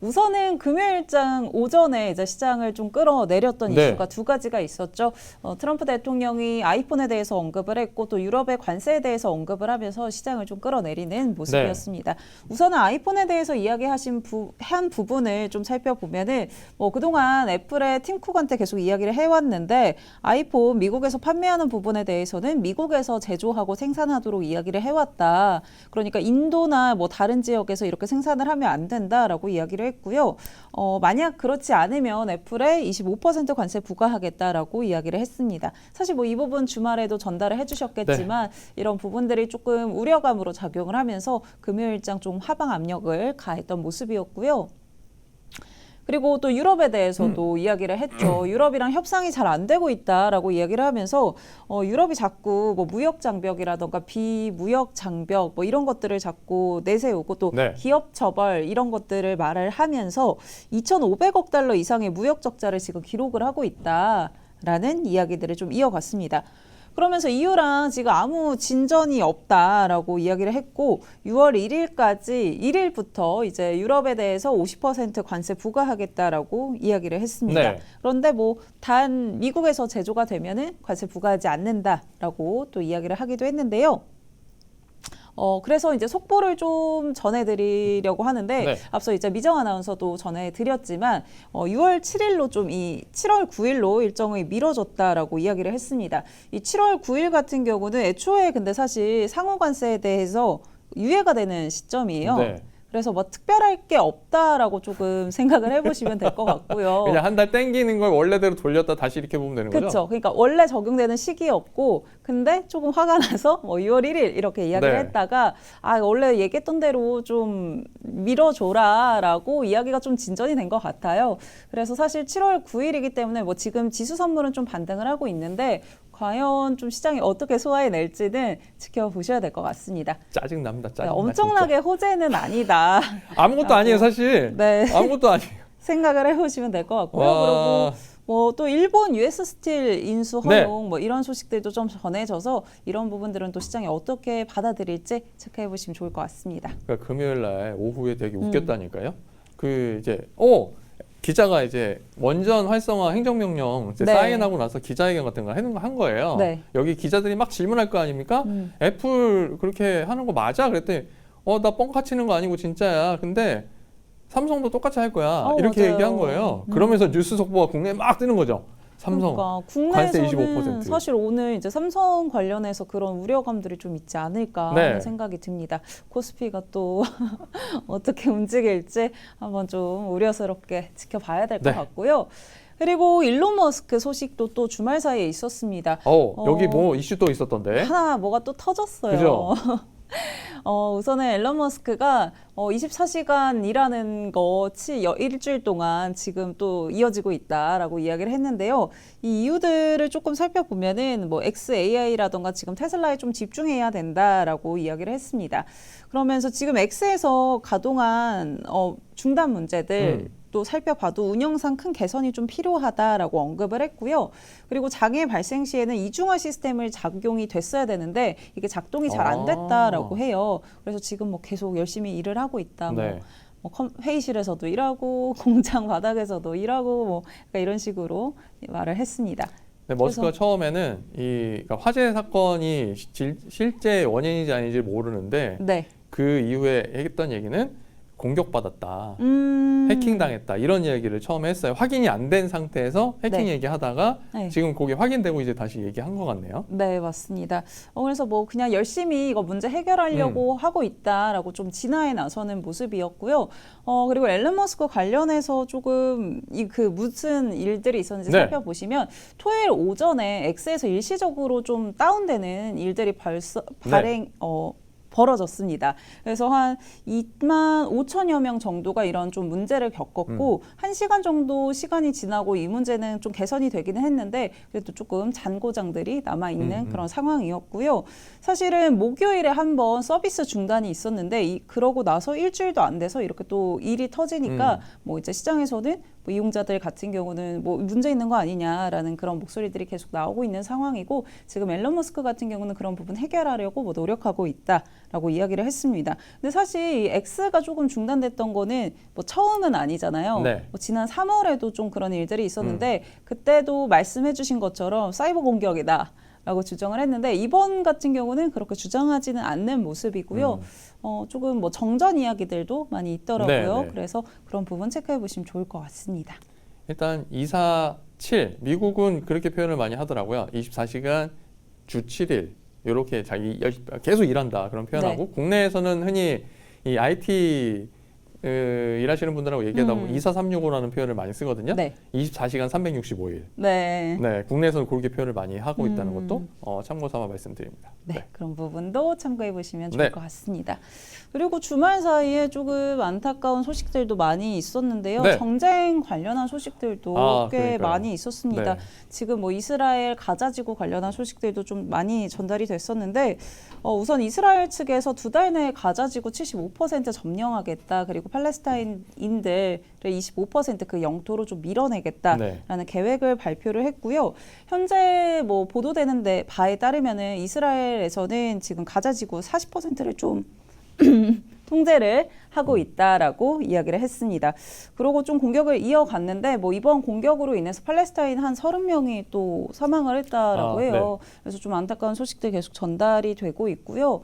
우선은 금요일장 오전에 이제 시장을 좀 끌어내렸던 네. 이슈가 두 가지가 있었죠. 어, 트럼프 대통령이 아이폰에 대해서 언급을 했고 또 유럽의 관세에 대해서 언급을 하면서 시장을 좀 끌어내리는 모습이었습니다. 우선은 아이폰에 대해서 이야기하신 부, 한 부분을 좀 살펴보면은 뭐 그동안 애플의 팀쿡한테 계속 이야기를 해왔는데 아이폰 미국에서 판매하는 부분에 대해서는 미국에서 제조하고 생산하도록 이야기를 해왔다. 그러니까 인도나 뭐 다른 지역에서 이렇게 생산을 하면 안 된다라고 이야기를 했고요. 어, 만약 그렇지 않으면 애플에 25% 관세 부과하겠다라고 이야기를 했습니다. 사실 뭐 이 부분 주말에도 전달을 해주셨겠지만 이런 부분들이 조금 우려감으로 작용을 하면서 금요일장 좀 하방 압력을 가했던 모습이었고요. 그리고 또 유럽에 대해서도 이야기를 했죠. 유럽이랑 협상이 잘 안 되고 있다라고 이야기를 하면서 어, 유럽이 자꾸 뭐 무역 장벽이라던가 비무역 장벽 뭐 이런 것들을 자꾸 내세우고 또 네. 기업 처벌 이런 것들을 말을 하면서 2,500억 달러 이상의 무역 적자를 지금 기록을 하고 있다라는 이야기들을 좀 이어갔습니다. 그러면서 이유랑 지금 아무 진전이 없다라고 이야기를 했고 6월 1일까지 1일부터 이제 유럽에 대해서 50% 관세 부과하겠다라고 이야기를 했습니다. 네. 그런데 뭐 단 미국에서 제조가 되면은 관세 부과하지 않는다라고 또 이야기를 하기도 했는데요. 어, 그래서 이제 속보를 좀 전해드리려고 하는데, 네. 앞서 이제 미정 아나운서도 전해드렸지만, 어, 6월 7일로 좀 이 7월 9일로 일정이 미뤄졌다라고 이야기를 했습니다. 이 7월 9일 같은 경우는 애초에 근데 사실 상호관세에 대해서 유예가 되는 시점이에요. 네. 그래서 뭐 특별할 게 없다라고 조금 생각을 해보시면 될 것 같고요. 그냥 한 달 땡기는 걸 원래대로 돌렸다 다시 이렇게 보면 되는 거죠? 그렇죠. 그러니까 원래 적용되는 시기였고, 근데 조금 화가 나서 뭐 6월 1일 이렇게 이야기를 네. 했다가 아 원래 얘기했던 대로 좀 밀어줘라라고 이야기가 좀 진전이 된 것 같아요. 그래서 사실 7월 9일이기 때문에 뭐 지금 지수 선물은 좀 반등을 하고 있는데 과연 좀 시장이 어떻게 소화해낼지는 지켜보셔야 될 것 같습니다. 짜증 납니다. 네, 짜증. 엄청나게 호재는 아니다. 아무것도 아니에요 사실. 네. 아무것도 아니에요. 생각을 해보시면 될 것 같고요. 와. 그리고 뭐 또 일본 US 스틸 인수 네. 허용 뭐 이런 소식들도 좀 전해져서 이런 부분들은 또 시장이 어떻게 받아들일지 체크해 보시면 좋을 것 같습니다. 그러니까 금요일 날 오후에 되게 음. 웃겼다니까요. 그 이제 어 기자가 이제 원전 활성화 행정명령 이제 네. 사인하고 나서 기자회견 같은 걸 하는 거한 거예요. 네. 여기 기자들이 막 질문할 거 아닙니까? 음. 애플 그렇게 하는 거 맞아? 그랬더니 어 나 뻥 카 치는 거 아니고 진짜야. 근데 삼성도 똑같이 할 거야. 어, 이렇게 맞아요. 얘기한 거예요. 음. 그러면서 뉴스 속보가 국내에 막 뜨는 거죠. 삼성. 그러니까 국내에서는 25%. 사실 오늘 이제 삼성 관련해서 그런 우려감들이 좀 있지 않을까 네. 하는 생각이 듭니다. 코스피가 또 어떻게 움직일지 한번 좀 우려스럽게 지켜봐야 될것 네. 같고요. 그리고 일론 머스크 소식도 또 주말 사이에 있었습니다. 어, 어. 여기 뭐 이슈 또 있었던데. 하나 뭐가 또 터졌어요. 그죠? 어, 우선은 앨런 머스크가 어, 24시간 일하는 거치 여- 일주일 동안 지금 또 이어지고 있다라고 이야기를 했는데요. 이 이유들을 조금 살펴보면은 뭐 XAI라던가 지금 테슬라에 좀 집중해야 된다라고 이야기를 했습니다. 그러면서 지금 X에서 가동한 어, 중단 문제들 음. 또 살펴봐도 운영상 큰 개선이 좀 필요하다라고 언급을 했고요. 그리고 장애 발생 시에는 이중화 시스템을 작용이 됐어야 되는데 이게 작동이 잘안 아. 됐다라고 해요. 그래서 지금 뭐 계속 열심히 일을 하고 있다. 뭐 네. 뭐 컴- 회의실에서도 일하고 공장 바닥에서도 일하고 뭐 그러니까 이런 식으로 말을 했습니다. 네, 머스크가 처음에는 이 그러니까 화재 사건이 실- 실제 원인인지 아닌지 모르는데 네. 그 이후에 했던 얘기는 공격받았다. 음. 해킹당했다 이런 얘기를 처음에 했어요. 확인이 안 된 상태에서 해킹 네. 얘기하다가 네. 지금 그게 확인되고 이제 다시 얘기한 것 같네요. 네, 맞습니다. 어, 그래서 뭐 그냥 열심히 이거 문제 해결하려고 음. 하고 있다라고 좀 진화해 나서는 모습이었고요. 어, 그리고 앨런 머스크 관련해서 조금 이 그 무슨 일들이 있었는지 네. 살펴보시면 토요일 오전에 X에서 일시적으로 좀 다운되는 일들이 발서, 네. 발행, 어, 벌어졌습니다. 그래서 한 2만 5천여 명 정도가 이런 좀 문제를 겪었고 음. 한 시간 정도 시간이 지나고 이 문제는 좀 개선이 되기는 했는데 그래도 조금 잔고장들이 남아 있는 음, 음. 그런 상황이었고요. 사실은 목요일에 한번 서비스 중단이 있었는데 이, 그러고 나서 일주일도 안 돼서 이렇게 또 일이 터지니까 음. 뭐 이제 시장에서는 뭐 이용자들 같은 경우는 뭐 문제 있는 거 아니냐라는 그런 목소리들이 계속 나오고 있는 상황이고 지금 앨런 머스크 같은 경우는 그런 부분 해결하려고 뭐 노력하고 있다라고 이야기를 했습니다. 근데 사실 이 X가 조금 중단됐던 거는 뭐 처음은 아니잖아요. 네. 뭐 지난 3월에도 좀 그런 일들이 있었는데 그때도 말씀해주신 것처럼 사이버 공격이다. 라고 주장을 했는데 이번 같은 경우는 그렇게 주장하지는 않는 모습이고요. 음. 어, 조금 뭐 정전 이야기들도 많이 있더라고요. 네, 네. 그래서 그런 부분 체크해 보시면 좋을 것 같습니다. 일단 247 미국은 그렇게 표현을 많이 하더라고요. 24시간 주 7일 이렇게 자기 열- 계속 일한다 그런 표현하고 네. 국내에서는 흔히 이 IT 으, 일하시는 분들하고 얘기하다 보면 음. 24365라는 표현을 많이 쓰거든요. 네. 24시간 365일. 네. 네, 국내에서는 그렇게 표현을 많이 하고 있다는 음. 것도 어, 참고 삼아 말씀드립니다. 네, 그런 부분도 참고해 보시면 좋을 네. 것 같습니다. 그리고 주말 사이에 조금 안타까운 소식들도 많이 있었는데요. 네. 정쟁 관련한 소식들도 아, 꽤 그러니까요. 많이 있었습니다. 네. 지금 뭐 이스라엘 가자지구 관련한 소식들도 좀 많이 전달이 됐었는데 어, 우선 이스라엘 측에서 두 달 내에 가자지구 75% 점령하겠다. 그리고 팔레스타인인들의 25%그 영토로 좀 밀어내겠다라는 네. 계획을 발표를 했고요. 현재 뭐 보도되는데 바에 따르면은 이스라엘에서는 지금 가자지구 40%를 좀 통제를 하고 음. 있다라고 이야기를 했습니다. 그리고 좀 공격을 이어갔는데 뭐 이번 공격으로 인해서 팔레스타인 한 30명이 또 사망을 했다라고 아, 해요. 그래서 좀 안타까운 소식들 계속 전달이 되고 있고요.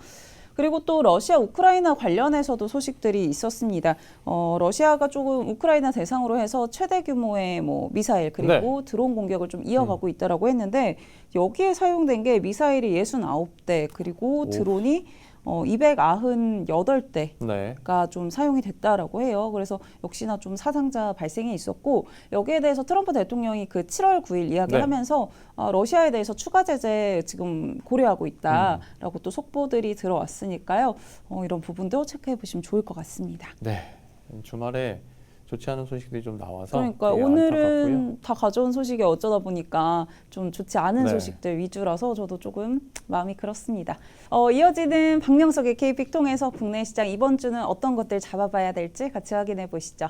그리고 또 러시아 우크라이나 관련해서도 소식들이 있었습니다. 어, 러시아가 조금 우크라이나 대상으로 해서 최대 규모의 뭐 미사일 그리고 드론 공격을 좀 이어가고 있다라고 했는데 여기에 사용된 게 미사일이 69대 그리고 오. 드론이 어, 298대 네. 가좀 사용이 됐다라고 해요. 그래서 역시나 좀 사상자 발생이 있었고 여기에 대해서 트럼프 대통령이 그 7월 9일 이야기하면서 어, 러시아에 대해서 추가 제재 지금 고려하고 있다라고 또 속보들이 들어왔으니까요. 어, 이런 부분도 체크해 보시면 좋을 것 같습니다. 네. 주말에 좋지 않은 소식들이 좀 나와서 그러니까 되게 오늘은 안타깝고요. 다 가져온 소식이 어쩌다 보니까 좀 좋지 않은 네. 소식들 위주라서 저도 조금 마음이 그렇습니다. 어, 이어지는 박명석의 케이픽 통해서 국내 시장 이번 주는 어떤 것들 잡아봐야 될지 같이 확인해 보시죠.